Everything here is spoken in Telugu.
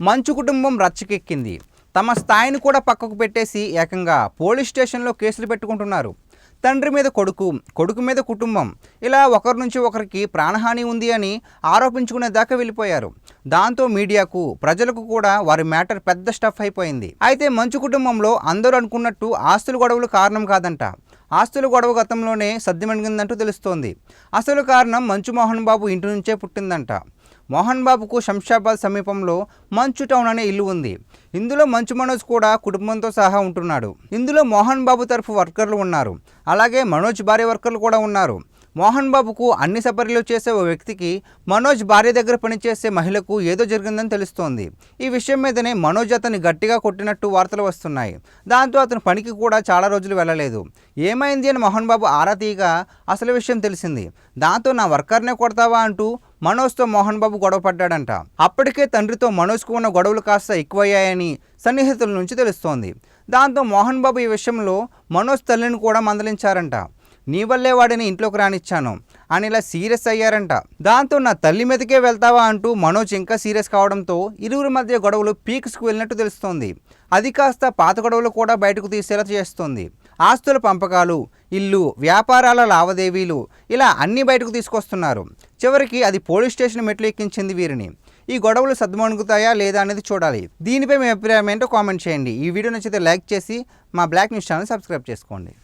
మంచు కుటుంబం రచ్చకెక్కింది. తమ స్థాయిని కూడా పక్కకు పెట్టేసి ఏకంగా పోలీస్ స్టేషన్లో కేసులు పెట్టుకుంటున్నారు. తండ్రి మీద కొడుకు కొడుకు మీద కుటుంబం. ఇలా ఒకరి నుంచి ఒకరికి ప్రాణహాని ఉంది అని ఆరోపించుకునే దాకా వెళ్ళిపోయారు. దాంతో మీడియాకు ప్రజలకు కూడా వారి మ్యాటర్ పెద్ద స్టఫ్ అయిపోయింది. అయితే మంచు కుటుంబంలో అందరూ అనుకున్నట్టు ఆస్తుల గొడవలు కారణం కాదంట. ఆస్తుల గొడవ గతంలోనే సద్దిమణిగిందంటూ తెలుస్తోంది. అసలు కారణం మంచు మోహన్ బాబు ఇంటి నుంచే పుట్టిందంట. మోహన్ బాబుకు శంషాబాద్ సమీపంలో మంచు టౌన్ అనే ఇల్లు ఉంది. ఇందులో మంచు మనోజ్ కూడా కుటుంబంతో సహా ఉంటున్నాడు. ఇందులో మోహన్ బాబు తరఫు వర్కర్లు ఉన్నారు. అలాగే మనోజ్ భార్య వర్కర్లు కూడా ఉన్నారు. మోహన్ బాబుకు అన్ని సపర్యలు చేసే ఓ వ్యక్తికి మనోజ్ భార్య దగ్గర పనిచేసే మహిళకు ఏదో జరిగిందని తెలుస్తోంది. ఈ విషయం మీదనే మనోజ్ అతన్ని గట్టిగా కొట్టినట్టు వార్తలు వస్తున్నాయి. దాంతో అతను పనికి కూడా చాలా రోజులు వెళ్ళలేదు. ఏమైంది అని మోహన్ బాబు ఆరా తీయగా అసలు విషయం తెలిసింది. దాంతో నా వర్కర్నే కొడతావా? అంటూ మనోజ్తో మోహన్ బాబు గొడవ పడ్డాడంట. అప్పటికే తండ్రితో మనోజ్కు ఉన్న గొడవలు కాస్త ఎక్కువయ్యాయని సన్నిహితుల నుంచి తెలుస్తోంది. దాంతో మోహన్ బాబు ఈ విషయంలో మనోజ్ తల్లిని కూడా మందలించారంట. నీ వల్లే వాడిని ఇంట్లోకి రానిచ్చాను. అని ఇలా సీరియస్ అయ్యారంట. దాంతో నా తల్లి మీదకే వెళ్తావా అంటూ మనోజ్ ఇంకా సీరియస్ కావడంతో ఇరువురి మధ్య గొడవలు పీక్స్కు వెళ్ళినట్టు తెలుస్తోంది. అది కాస్త పాత గొడవలు కూడా బయటకు తీసేలా చేస్తోంది. ఆస్తుల పంపకాలు ఇల్లు వ్యాపారాల లావాదేవీలు ఇలా అన్నీ బయటకు తీసుకొస్తున్నారు. చివరికి అది పోలీస్ స్టేషన్ మెట్లు ఎక్కించింది వీరిని. ఈ గొడవలు సద్మణుగుతాయా లేదా అనేది చూడాలి. దీనిపై మీ అభిప్రాయం ఏంటో కామెంట్ చేయండి. ఈ వీడియో నచ్చితే లైక్ చేసి మా బ్లాక్ న్యూస్ ఛానల్ సబ్స్క్రైబ్ చేసుకోండి.